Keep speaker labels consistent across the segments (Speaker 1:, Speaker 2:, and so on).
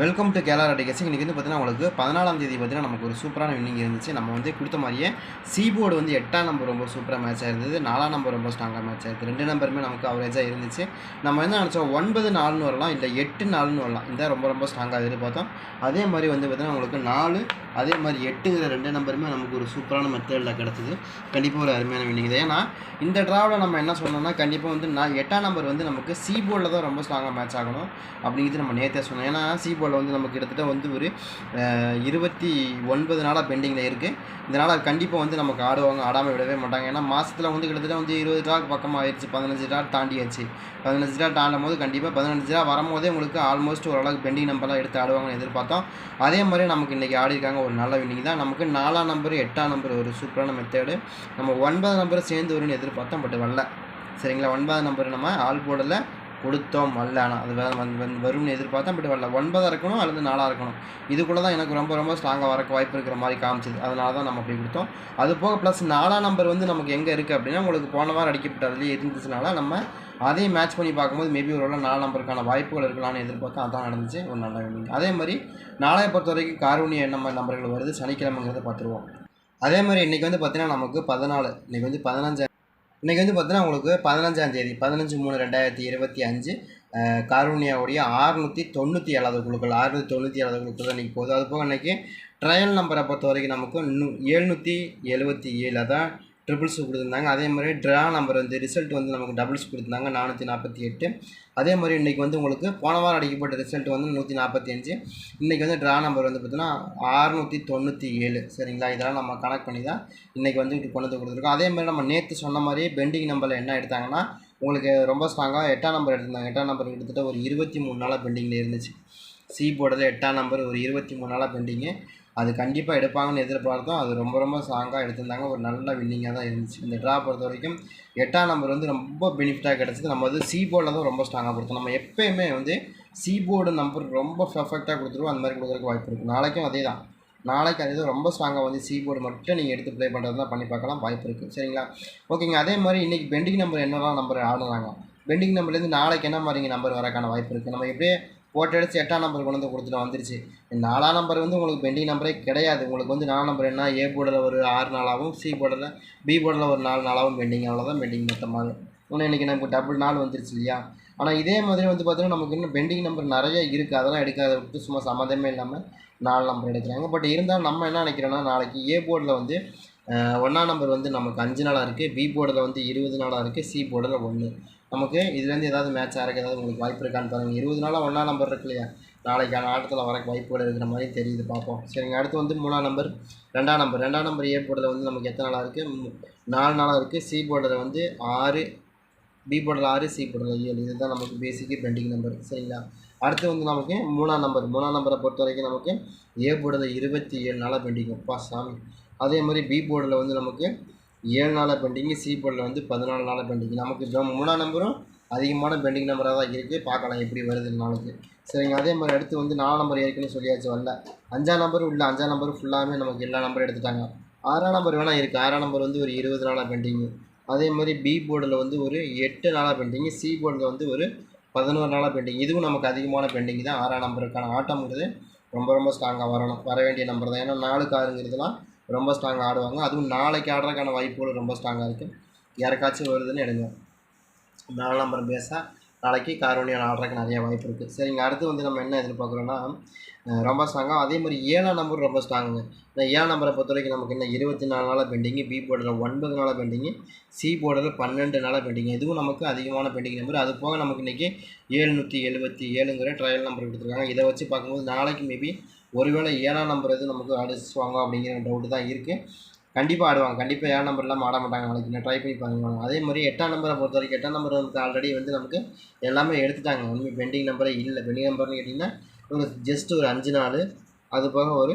Speaker 1: Welcome to கேலா ரெட்டிகேஸ் இன்றைக்கி வந்து பார்த்தீங்கன்னா உங்களுக்கு பதினாலாம் தேதி பார்த்தீங்கன்னா நமக்கு ஒரு சூப்பரான வின்னிங் இருந்துச்சு. நம்ம வந்து கொடுத்த மாதிரியே சிபோர்டு வந்து எட்டாம் நம்பர் ரொம்ப சூப்பராக மேட்சாக இருந்தது நாலாம் நம்பர் ரொம்ப ஸ்ட்ராங்காக மேட்ச் ஆயிருது ரெண்டு நம்பருமே நமக்கு அவரேஜாக இருந்துச்சு. நம்ம என்ன நினச்சோம்? ஒன்பது நாலுன்னு வரலாம். இல்லை எட்டு நாலுன்னு வரலாம். இந்த ரொம்ப ரொம்ப ஸ்ட்ராங்காக எதிர்பார்த்தோம். அதே மாதிரி வந்து பார்த்தீங்கன்னா உங்களுக்கு நாலு அதே மாதிரி எட்டுங்கிற ரெண்டு நம்பருமே நமக்கு ஒரு சூப்பரான மெத்தடில் கிடச்சிது. கண்டிப்பாக ஒரு அருமையான வின்னிங் தான் ஏன்னா இந்த ட்ராவில் நம்ம என்ன சொன்னோம்னா கண்டிப்பாக வந்து நான் எட்டாம் நம்பர் வந்து நமக்கு சி போர்டில் தான் ரொம்ப ஸ்ட்ராங்காக மேட்ச் ஆகணும். அப்படிங்கிறது நம்ம நேற்றே சொன்னோம். ஏன்னா சி போர்டில் வந்து நமக்கு கிட்டத்தட்ட வந்து ஒரு இருபத்தி ஒன்பது நாளாக பெண்டிங்கில் இருக்குது இதனால் கண்டிப்பாக வந்து நமக்கு ஆடுவாங்க. ஆடாமல் விடவே மாட்டாங்க. ஏன்னா மாதத்தில் வந்து கிட்டத்தட்ட வந்து இருபது ட்ராக் பக்கமாக ஆயிடுச்சு. பதினஞ்சு ட்ராக் தாண்டியாச்சு. பதினஞ்சு ட்ரா தாண்டும் போது கண்டிப்பாக பதினஞ்சு ட்ரா வரும்போதே உங்களுக்கு ஆல்மோஸ்ட் ஓரளவுக்கு பெண்டிங் நம்பர்லாம் எடுத்து ஆடுவாங்கன்னு எதிர்பார்த்தோம். அதே மாதிரி நமக்கு இன்றைக்கி ஆடிருக்காங்க ஒரு நல்ல வின்னிங் தான் நமக்கு நாலாம் நம்பர் எட்டாம் நம்பர் ஒரு சூப்பரான மெத்தேடு நம்ம ஒன்பது நம்பர் சேர்ந்து வரும்னு எதிர்பார்த்தோம் பட் வரல. சரிங்களா? ஒன்பதாம் நம்பர் நம்ம ஆல் போர்டில் கொடுத்தோம் வரல அது வந்து வந்து வரும்னு எதிர்பார்த்தேன் பட் வரல. ஒன்பதாக இருக்கணும் அல்லது நாலாக இருக்கணும். இதுக்குள்ளே தான் எனக்கு ரொம்ப ரொம்ப ஸ்ட்ராங்காக வரக்கு வாய்ப்பு இருக்கிற மாதிரி காமிச்சது. அதனால தான் நம்ம அப்படி கொடுத்தோம். அது போக ப்ளஸ் நாலாம் நம்பர் வந்து நமக்கு எங்கே இருக்குது அப்படின்னா உங்களுக்கு போன வாரம் அடிக்கப்பட்ட அதுலேயே இருந்துச்சுனால நம்ம அதையும் மேட்ச் பண்ணி பார்க்கும்போது மேபி ஒரு நாலு நம்பருக்கான வாய்ப்புகள் இருக்கலாம்னு எதிர்பார்த்தா அதான் நடந்துச்சு. ஒரு நல்ல வின்னிங் அதே மாதிரி நாளைய பொறுத்த வரைக்கும் காரூணிய எண்ணம் நம்பர்கள் வருது சனிக்கிழமைங்கிறத பார்த்துருவோம். அதே மாதிரி இன்றைக்கி வந்து பார்த்திங்கன்னா நமக்கு பதினாலு இன்றைக்கி வந்து பதினஞ்சு இன்றைக்கி வந்து பார்த்தீங்கன்னா உங்களுக்கு பதினஞ்சாம் தேதி பதினஞ்சு மூணு ரெண்டாயிரத்தி இருபத்தி அஞ்சு அஹ், காருண்யாவுடைய ஆறுநூற்றி தொண்ணூற்றி ஏழாவது குழுக்கள் ஆறுநூற்றி தொண்ணூற்றி ஏழாவது குழுக்கள் தான் இன்றைக்கி போகுது. அது போக இன்றைக்கி ட்ரையல் நம்பரை பொறுத்த வரைக்கும் நமக்கு நூ எழுநூற்றி எழுபத்தி ஏழு அதான் ட்ரிபிள்ஸ் கொடுத்துருந்தாங்க. அதே மாதிரி ட்ரா நம்பர் வந்து ரிசல்ட் வந்து நமக்கு டபுள்ஸ் கொடுத்துருந்தாங்க. நானூற்றி நாற்பத்தி எட்டு. அதே மாதிரி இன்றைக்கி வந்து உங்களுக்கு போன வாரம் அடிக்கப்பட்ட ரிசல்ட் வந்து நூற்றி நாற்பத்தி அஞ்சு. இன்றைக்கி வந்து ட்ரா நம்பர் வந்து பார்த்தீங்கன்னா ஆறுநூற்றி தொண்ணூற்றி ஏழு. சரிங்களா? இதெல்லாம் நம்ம கனெக்ட் பண்ணி தான் இன்றைக்கி வந்து இப்படி கொண்டு வந்து கொடுத்துருக்கோம். அதே மாதிரி நம்ம நேற்று சொன்ன மாதிரியே பெண்டிங் நம்பரில் என்ன எடுத்தாங்கன்னா உங்களுக்கு ரொம்ப ஸ்ட்ராங்காக எட்டாம் நம்பர் எடுத்திருந்தாங்க. எட்டாம் நம்பர் கிட்டத்தட்ட ஒரு இருபத்தி மூணு நாளாக பெண்டிங்கில் இருந்துச்சு. சி போர்டில் எட்டாம் நம்பர் ஒரு இருபத்தி மூணு நாளாக பெண்டிங்கு அது கண்டிப்பாக எடுப்பாங்கன்னு எதிர்பார்த்தோம். அது ரொம்ப ரொம்ப ஸ்ட்ராங்காக எடுத்திருந்தாங்க. ஒரு நல்ல வின்னிங்காக தான் இருந்துச்சு. இந்த ட்ரா பொறுத்த வரைக்கும் எட்டாம் நம்பர் வந்து ரொம்ப பெனிஃபிட்டாக கிடச்சிது. நம்ம வந்து சி போர்டில் தான் ரொம்ப ஸ்ட்ராங்காக கொடுத்தோம். நம்ம எப்போயுமே வந்து சி போர்டு நம்பர் ரொம்ப பர்ஃபெக்டாக கொடுத்துருவோம். அந்த மாதிரி கொடுக்குறதுக்கு வாய்ப்பு இருக்குது நாளைக்கும் அதே தான். நாளைக்கு அதே தான். ரொம்ப ஸ்ட்ராங்காக வந்து சி போர்டு மட்டும் நீங்கள் எடுத்து ப்ளே பண்ணுறது தான். பண்ணி பார்க்கலாம். வாய்ப்பு இருக்குது சரிங்களா? ஓகேங்க அதே மாதிரி இன்றைக்கி பெண்டிங் நம்பர் என்னெல்லாம் நம்பர் ஆடுறாங்க பெண்டிங் நம்பர்லேருந்து நாளைக்கு என்ன மாதிரிங்க நம்பர் வரக்கான வாய்ப்பு இருக்குது நம்ம எப்படியே போட்டு அடித்து எட்டாம் நம்பர் கொண்டு வந்து கொடுத்துட்டு வந்துருச்சு. நாலாம் நம்பர் வந்து உங்களுக்கு பெண்டிங் நம்பரே கிடையாது. உங்களுக்கு வந்து நாலாம் நம்பர் என்ன? ஏ போர்டில் ஒரு ஆறு நாளாகவும் சி போர்டில் பி போர்டில் ஒரு நாலு நாளாகவும் பெண்டிங் அவ்வளோதான் பெண்டிங் மொத்தமாக இன்னும் இன்றைக்கி நமக்கு டபுள் நாள் வந்துருச்சு இல்லையா? ஆனால் இதே மாதிரி வந்து பார்த்தீங்கன்னா நமக்கு இன்னும் பெண்டிங் நம்பர் நிறைய இருக்குது அதெல்லாம் எடுக்காத விட்டு சும்மா சம்மந்தமே இல்லாமல் நாலு நம்பர் எடுக்கிறாங்க. பட் இருந்தாலும் நம்ம என்ன நினைக்கிறோன்னா நாளைக்கு ஏ போர்டில் வந்து ஒன்றாம் நம்பர் வந்து நமக்கு அஞ்சு நாளாக இருக்குது பி போர்டில் வந்து இருபது நாளாக இருக்குது சி போர்டில் ஒன்று நமக்கு இதுலேருந்து ஏதாவது மேட்ச் ஆகிறக்கு ஏதாவது உங்களுக்கு வாய்ப்பு இருக்கான்னு பாருங்கள் இருபது நாளாக ஒன்றா நம்பர் இருக்கு இல்லையா? நாளைக்கான ஆட்டத்தில் வரக்கு வாய்ப்புகள் இருக்கிற மாதிரி தெரியுது பார்ப்போம். சரிங்க அடுத்து வந்து மூணாம் நம்பர் ரெண்டாம் நம்பர் ரெண்டாம் நம்பர் ஏ போர்டில் வந்து நமக்கு எத்தனை நாளாக இருக்குது நாலு நாளாக இருக்குது சி போர்டில் வந்து ஆறு பி போர்டில் ஆறு சி போர்டில் ஏழு. இதுதான் நமக்கு பேசிக்கு பெண்டிங் நம்பர் சரிங்களா? அடுத்து வந்து நமக்கு மூணாம் நம்பர் மூணாம் நம்பரை பொறுத்த வரைக்கும் நமக்கு ஏ போர்டில் இருபத்தி ஏழு நாளாக பெண்டிங் அப்பா சாமி. அதே மாதிரி பி போர்டில் வந்து நமக்கு ஏழு நாள் பெண்டிங்கு சி போர்டில் வந்து பதினாலு நாளாக பெண்டிங் நமக்கு இப்போ மூணாம் நம்பரும் அதிகமான பெண்டிங் நம்பராக தான் இருக்குது பார்க்கலாம் எப்படி வருது நாளைக்கு. சரிங்க அதே மாதிரி அடுத்து வந்து நாலாம் நம்பர் ஏற்கனவே சொல்லியாச்சு வரல. அஞ்சாம் நம்பர் உள்ள அஞ்சாம் நம்பர் ஃபுல்லாகவே நமக்கு எல்லா நம்பரும் எடுத்துட்டாங்க. ஆறாம் நம்பர் வேணால் இருக்குது ஆறாம் நம்பர் வந்து ஒரு இருபது நாளாக பெண்டிங்கு. அதே மாதிரி பி போர்டில் வந்து ஒரு எட்டு நாளாக பெண்டிங்கு சி போர்டில் வந்து ஒரு பதினோரு நாளாக பெண்டிங் இதுவும் நமக்கு அதிகமான பெண்டிங் தான். ஆறாம் நம்பருக்கான ஆட்டம்ங்கிறது ரொம்ப ரொம்ப ஸ்ட்ராங்காக வரணும். வர வேண்டிய நம்பர் தான். ஏன்னா நாலு காருங்கிறதுலாம் ரொம்ப ஸ்ட்ராங்காக ஆடுவாங்க. அதுவும் நாளைக்கு ஆடுறதுக்கான வாய்ப்புகள் ரொம்ப ஸ்ட்ராங்காக இருக்குது யாருக்காச்சும் வருதுன்னு எடுங்க. நாலு நம்பர் பேஸாக நாளைக்கு காரோனியால் ஆடுறதுக்கு நிறைய வாய்ப்பு இருக்குது சரிங்க அடுத்து வந்து நம்ம என்ன எதிர்பார்க்குறோன்னா ரொம்ப ஸ்ட்ராங்காக அதே மாதிரி ஏழாம் நம்பர் ரொம்ப ஸ்ட்ராங்குங்க இந்த ஏழாம் நம்பரை பொறுத்த வரைக்கும் நமக்கு என்ன இருபத்தி நாலு நாளாக பெண்டிங்கு பி போர்டில் ஒன்பது நாளாக பெண்டிங்கு சி போர்டில் பன்னெண்டு நாளாக பெண்டிங் இதுவும் நமக்கு அதிகமான பெண்டிங் நம்பர் அது போக நமக்கு இன்றைக்கி ஏழ்நூற்றி எழுபத்தி ஏழுங்கிற ட்ரையல் நம்பர் கொடுத்துருக்காங்க. இதை வச்சு பார்க்கும்போது நாளைக்கு மேபி ஒருவேளை ஏழாம் நம்பர் எது நமக்கு அடிச்சுவாங்க அப்படிங்கிற டவுட்டு தான் இருக்குது கண்டிப்பாக ஆடுவாங்க. கண்டிப்பாக ஏழாம் நம்பர் இல்லாமல் ஆட மாட்டாங்க? நாளைக்கு நான் ட்ரை பண்ணி பாருங்க. அதே மாதிரி எட்டாம் நம்பரை பொறுத்த வரைக்கும் எட்டாம் நம்பர் வந்து ஆல்ரெடி வந்து நமக்கு எல்லாமே எடுத்துட்டாங்க. ஒன்றுமே பெண்டிங் நம்பரே இல்லை. பெண்டிங் நம்பர்னு கேட்டிங்கன்னா ஒரு ஜஸ்ட் ஒரு அஞ்சு நாள் அது போக ஒரு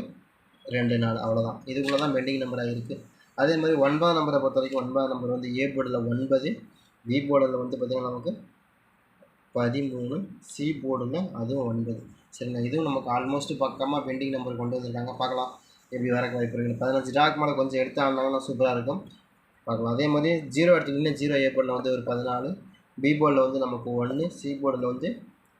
Speaker 1: ரெண்டு நாள் அவ்வளோதான் இதுக்குள்ளே தான் பெண்டிங் நம்பராக இருக்குது அதே மாதிரி ஒன்பதாம் நம்பரை பொறுத்த வரைக்கும் ஒன்பதாம் நம்பர் வந்து ஏ போர்டில் ஒன்பது பி போர்டில் வந்து பார்த்திங்கன்னா நமக்கு பதிமூணு சி போர்டில் அதுவும் ஒன்பது. சரிங்களா இதுவும் நமக்கு ஆல்மோஸ்ட் பக்கமாக பெண்டிங் நம்பர் கொண்டு வந்திருக்காங்க. பார்க்கலாம். எப்படி வரக்கு வாய்ப்பு இருக்குது. பதினஞ்சு டாக் மேலே கொஞ்சம் எடுத்து சூப்பராக இருக்கும். பார்க்கலாம். அதே மாதிரி ஜீரோ எடுத்துக்கிட்டிங்கன்னா ஜீரோ ஏ போர்டில் வந்து ஒரு பதினாலு பி போர்டில் வந்து நமக்கு ஒன்று சி போர்டில் வந்து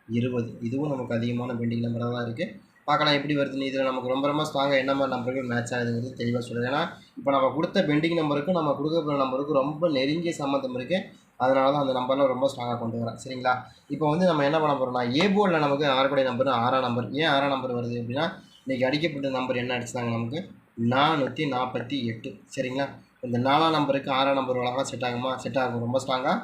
Speaker 1: இருபது. இதுவும் நமக்கு அதிகமான பெண்டிங் நம்பராக தான் இருக்குது பார்க்கலாம் எப்படி வருதுன்னு இதில் நமக்கு ரொம்ப ரொம்ப ஸ்ட்ராங்காக என்ன மாதிரி நம்பருக்கு மேட்ச் ஆகுதுங்கிறது தெளிவாக சொல்லுது ஏன்னா இப்போ நம்ம கொடுத்த பெண்டிங் நம்பருக்கும் நம்ம கொடுக்க போகிற நம்பருக்கும் ரொம்ப நெருங்கிய சம்மந்தம் இருக்குது அதனால தான் அந்த நம்பர்லாம் ரொம்ப ஸ்ட்ராங்காக கொண்டு வரேன் சரிங்களா? இப்போ வந்து நம்ம என்ன பண்ண போகிறோம்னா ஏ போர்டில் நமக்கு ஆறுபடை நம்பர் ஆறாம் நம்பர் ஏன் ஆறாம் நம்பர் வருது அப்படின்னா இன்றைக்கி அடிக்கப்பட்ட நம்பர் என்ன அடிச்சாங்க நமக்கு நானூற்றி நாற்பத்தி எட்டு. சரிங்களா? இந்த நாலாம் நம்பருக்கு ஆறாம் நம்பர் அழகாக செட் ஆகுமா? செட் ஆகும். ரொம்ப ஸ்ட்ராங்காக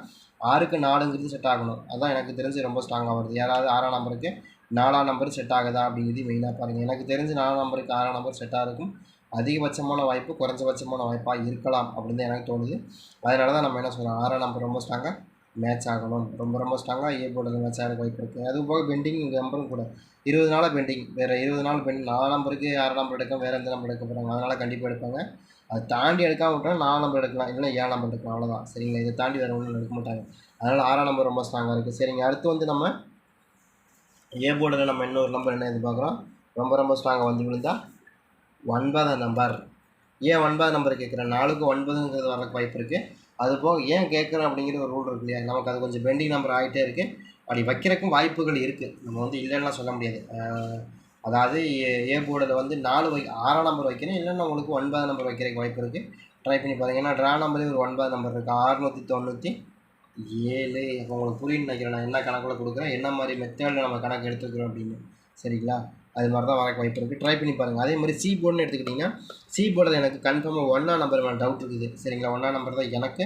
Speaker 1: ஆறுக்கு நாலுங்கிறது செட் ஆகணும். அதான் எனக்கு தெரிஞ்சு ரொம்ப ஸ்ட்ராங்காக வருது. யாராவது ஆறாம் நம்பருக்கு நாலாம் நம்பர் செட் ஆகுதா அப்படிங்கிறது மெயினாக பாருங்கள் எனக்கு தெரிஞ்சு நாலாம் நம்பருக்கு ஆறாம் நம்பர் செட்டாக இருக்கும். அதிகபட்சமான வாய்ப்பு குறைஞ்சபட்சமான வாய்ப்பாக இருக்கலாம் அப்படின்னு தான் எனக்கு தோணுது. அதனால தான் நம்ம என்ன சொல்கிறோம் ஆறாம் நம்பர் ரொம்ப ஸ்ட்ராங்காக மேட்ச் ஆகணும். ரொம்ப ரொம்ப ஸ்ட்ராங்காக ஏ போர்டில் மேட்ச் ஆக வாய்ப்பு இருக்குது அது போக பெண்டிங் நம்பரும் கூட. இருபது நாளாக பெண்டிங் வேறு இருபது நாள் பெண்டிங் நாலு நம்பருக்கு ஆறு நம்பர் எடுக்க வேறு எந்த நம்பர் எடுக்க போகிறாங்க அதனால் கண்டிப்பாக எடுப்பாங்க. அதை தாண்டி எடுக்காம விட்டால் நாலு நம்பர் எடுக்கலாம். இல்லைன்னா ஏழாம் நம்பர் எடுக்கலாம். அவ்வளோதான் சரிங்களா? இதை தாண்டி வேறு ஒன்றும் எடுக்க மாட்டாங்க. அதனால் ஆறாம் நம்பர் ரொம்ப ஸ்ட்ராங்காக இருக்குது சரிங்க. அடுத்து வந்து நம்ம ஏ போர்டில் நம்ம இன்னொரு நம்பர் என்ன எதிர்பார்க்குறோம்? ரொம்ப ரொம்ப ஸ்ட்ராங்காக வந்து விழுந்தா ஒன்பதாம் நம்பர் ஏன் ஒன்பதாம் நம்பர் கேட்குறேன்? நாலுக்கு ஒன்பதுங்கிறது வரக்கு வாய்ப்பு இருக்குது அது போக ஏன் கேட்குறோம் அப்படிங்கிற ஒரு ரூல் இருக்கு இல்லையா? நமக்கு அது கொஞ்சம் பெண்டிங் நம்பர் ஆகிட்டே இருக்குது அப்படி வைக்கிறக்கும் வாய்ப்புகள் இருக்குது நம்ம வந்து இல்லைன்னா சொல்ல முடியாது. அதாவது ஏ போர்டில் வந்து நாலு வை ஆறாம் நம்பர் வைக்கிறேன் இல்லைன்னா உங்களுக்கு ஒன்பதாம் நம்பர் வைக்கிறதுக்கு வாய்ப்பு இருக்குது ட்ரை பண்ணி பார்த்தீங்கன்னா ட்ரா நம்பரே ஒரு ஒன்பது நம்பர் இருக்குது அறுநூற்றி தொண்ணூற்றி ஏழு. இப்போ உங்களுக்கு புரியுன்னு நினைக்கிறேன். நான் என்ன கணக்கில் கொடுக்குறேன்? என்ன மாதிரி மெத்தடில் நம்ம கணக்கு எடுத்துக்கிறோம் அப்படின்னு. சரிங்களா? அது மாதிரி தான் வரக்கு வாய்ப்பு இருக்குது ட்ரை பண்ணி பாருங்கள் அதே மாதிரி சி போர்டுன்னு எடுத்துக்கிட்டிங்கன்னா சி போர்டில் எனக்கு கன்ஃபார்மாக ஒன்றா நம்பர் மேலே டவுட் இருக்குது. சரிங்களா? ஒன்றா நம்பர் தான் எனக்கு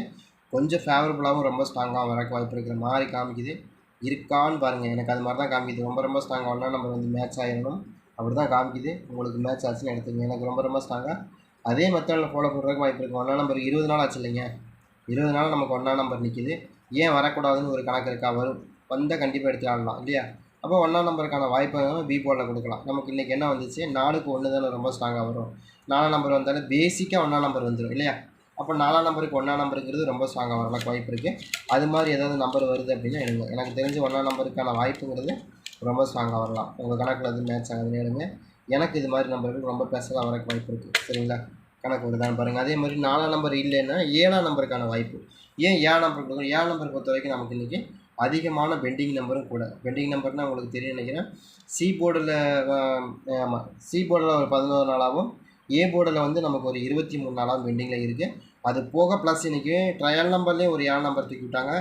Speaker 1: கொஞ்சம் ஃபேவரபுளாகவும் ரொம்ப ஸ்ட்ராங்காக வரக்கு வாய்ப்பு இருக்கிற மாதிரி காமிக்குது. இருக்கான்னு பாருங்கள் எனக்கு அது மாதிரி தான் காமிக்குது. ரொம்ப ரொம்ப ஸ்ட்ராங்காக ஒன்றா நம்பர் வந்து மேட்ச் ஆகிடணும் அப்படி தான் காமிக்குது. உங்களுக்கு மேட்ச் ஆச்சுன்னு எடுத்துங்க எனக்கு ரொம்ப ரொம்ப ஸ்ட்ராங்காக அதே மெத்தடில் ஃபாலோ பண்ணுறதுக்கு வாய்ப்பு இருக்குது ஒன்றா நம்பர் இருபது நாள் ஆச்சு இல்லைங்க. இருபது நாள் நமக்கு ஒன்றா நம்பர் நிற்கிது ஏன் வரக்கூடாதுன்னு ஒரு கணக்கு இருக்கா? வரும். வந்தால் கண்டிப்பாக எடுத்து ஆடலாம் இல்லையா? அப்போ ஒன்றாம் நம்பருக்கான வாய்ப்பை நம்ம பி போர்டில் கொடுக்கலாம். நமக்கு இன்றைக்கி என்ன வந்துச்சு? நாலுக்கு ஒன்று தானே ரொம்ப ஸ்ட்ராங்காக வரும். நாலாம் நம்பர் வந்தாலும் பேசிக்காக ஒன்றாம் நம்பர் வந்துடும் இல்லையா? அப்போ நாலாம் நம்பருக்கு ஒன்றாம் நம்பருங்கிறது ரொம்ப ஸ்ட்ராங்காக வரலாம் வாய்ப்பு இருக்குது அது மாதிரி ஏதாவது நம்பர் வருது அப்படின்னா எடுங்க எனக்கு தெரிஞ்சு ஒன்றாம் நம்பருக்கான வாய்ப்புங்கிறது ரொம்ப ஸ்ட்ராங்காக வரலாம். உங்கள் கணக்கில் எதுவும் மேட்ச் ஆகுதுன்னு எடுங்க எனக்கு இது மாதிரி நம்பருக்கு ரொம்ப பெருசாக வரக்கு வாய்ப்பு இருக்குது சரிங்களா? கணக்கு வருதான்னு பாருங்கள் அதே மாதிரி நாலாம் நம்பர் இல்லைன்னா ஏழாம் நம்பருக்கான வாய்ப்பு. ஏன் ஏழாம் நம்பர் கொடுக்கணும்? ஏழாம் நம்பர் பொறுத்த வரைக்கும் நமக்கு இன்றைக்கி அதிகமான பெண்டிங் நம்பரும் கூட. பெண்டிங் நம்பர்னால் உங்களுக்கு தெரியும் நினைக்கிறேன். சி போர்டில் ஆமாம் சி போர்டில் ஒரு பதினோரு நாளாகவும் ஏ போர்டில் வந்து நமக்கு ஒரு இருபத்தி மூணு நாளாகவும் பெண்டிங்கில் இருக்குது அது போக ப்ளஸ் இன்றைக்கி ட்ரையல் நம்பர்லேயும் ஒரு ஏழு நம்பர் தூக்கி விட்டாங்க.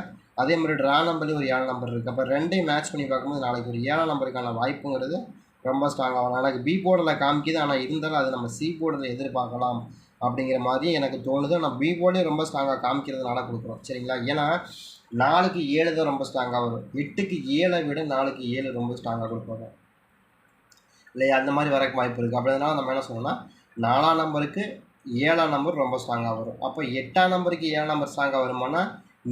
Speaker 1: அதே மாதிரி ட்ரா நம்பர்லேயும் ஒரு ஏழு நம்பர் இருக்குது அப்போ ரெண்டையும் மேட்ச் பண்ணி பார்க்கும்போது நாளைக்கு ஒரு ஏழாம் நம்பருக்கான வாய்ப்புங்கிறது ரொம்ப ஸ்ட்ராங்காக வரும் எனக்கு பி போர்டில் காமிக்குது. ஆனால் இருந்தாலும் அது நம்ம சி போர்டில் எதிர்பார்க்கலாம் அப்படிங்கிற மாதிரி எனக்கு தோணுது. நான் பி போர்டே ரொம்ப ஸ்ட்ராங்காக காமிக்கிறதுனால கொடுக்குறோம். சரிங்களா? ஏன்னா நாலுக்கு ஏழு தான் ரொம்ப ஸ்ட்ராங்காக வரும். எட்டுக்கு ஏழை விட நாலுக்கு ஏழு ரொம்ப ஸ்ட்ராங்காக கொடுப்பாங்க. இல்லையா? அந்த மாதிரி வரக்கு வாய்ப்பு இருக்குது அப்படினால நம்ம என்ன சொல்லணும்னா நாலாம் நம்பருக்கு ஏழாம் நம்பர் ரொம்ப ஸ்ட்ராங்காக வரும். அப்போ எட்டாம் நம்பருக்கு ஏழாம் நம்பர் ஸ்ட்ராங்காக வருமானா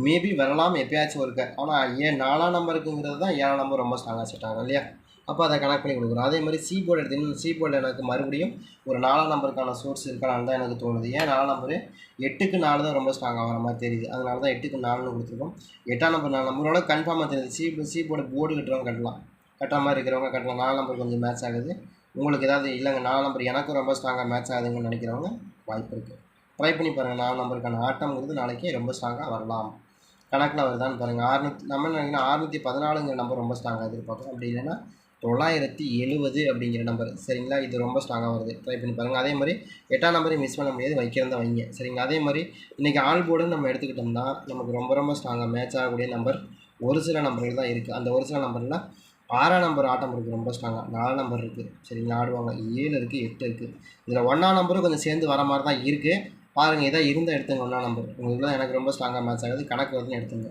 Speaker 1: மேபி வரலாம் எப்பயாச்சும் இருக்க ஆனால் ஏன் நாலாம் நம்பருக்குங்கிறது தான் ஏழாம் நம்பர் ரொம்ப ஸ்ட்ராங்காக வச்சுட்டாங்க இல்லையா? அப்போ அதை கனெக்ட் பண்ணி கொடுக்குறோம். அதே மாதிரி சி போர்டு எடுத்தீங்கன்னா சி போர்டில் எனக்கு மறுபடியும் ஒரு நாலாம் நம்பருக்கான சோர்ஸ் இருக்கான்னு தான் எனக்கு தோணுது. ஏன்? நாலாம் நம்பரு எட்டுக்கு நாலு தான் ரொம்ப ஸ்ட்ராங்காக வர மாதிரி தெரியுது. அதனால தான் எட்டுக்கு நாலுன்னு கொடுத்துருக்கோம். எட்டாம் நம்பர் நாலு நம்பரோட கன்ஃபார்மாக தெரியுது. சி சி போர்டு போர்டு கட்டுறவங்க கட்டலாம். கட்டுற மாதிரி இருக்கிறவங்க கட்டலாம். நாலு நம்பர் கொஞ்சம் மேட்ச் ஆகுது. உங்களுக்கு ஏதாவது இல்லைங்க நாலு நம்பர் எனக்கும் ரொம்ப ஸ்ட்ராங்காக மேட்ச் ஆகுதுங்கன்னு நினைக்கிறவங்க வாய்ப்பு இருக்குது ட்ரை பண்ணி பாருங்கள் நாலு நம்பருக்கான ஆட்டம்ங்கிறது நாளைக்கு ரொம்ப ஸ்ட்ராங்காக வரலாம். கணக்கில் வருதான்னு பாருங்கள் ஆறுநூற்றி நம்ம என்ன நினைக்கிறோம் அறுநூற்றி பதினாலுங்கிற நம்பர் ரொம்ப ஸ்ட்ராங்காக எதிர்பார்க்குறோம். அப்படி இல்லைன்னா தொள்ளாயிரத்தி எழுபது அப்படிங்கிற நம்பர் சரிங்களா? இது ரொம்ப ஸ்ட்ராங்காக வருது. ட்ரை பண்ணி பாருங்கள் அதே மாதிரி எட்டாம் நம்பரையும் மிஸ் பண்ண முடியாது. வைக்கிறதா வைங்க. சரிங்களா? அதே மாதிரி இன்றைக்கி ஆல் போர்டுன்னு நம்ம எடுத்துக்கிட்டோம்னா நமக்கு ரொம்ப ரொம்ப ஸ்ட்ராங்காக மேட்ச் ஆகக்கூடிய நம்பர் ஒரு சில நம்பர்கள் தான் இருக்குது அந்த ஒரு சில நம்பரில் ஆறாம் நம்பர் ஆட்டம் இருக்குது ரொம்ப ஸ்ட்ராங்காக நாலு நம்பர் இருக்குது சரிங்களா? ஆடுவாங்க. ஏழு இருக்குது எட்டு இருக்குது இதில் ஒன்றாம் நம்பரும் கொஞ்சம் சேர்ந்து வர மாதிரி தான் இருக்குது பாருங்கள் இதாக இருந்தால் எடுத்துங்க. ஒன்றாம் நம்பர் உங்களுக்கு தான் எனக்கு ரொம்ப ஸ்ட்ராங்காக மேட்ச் ஆகுது. கணக்கு வருதுன்னு எடுத்துங்க.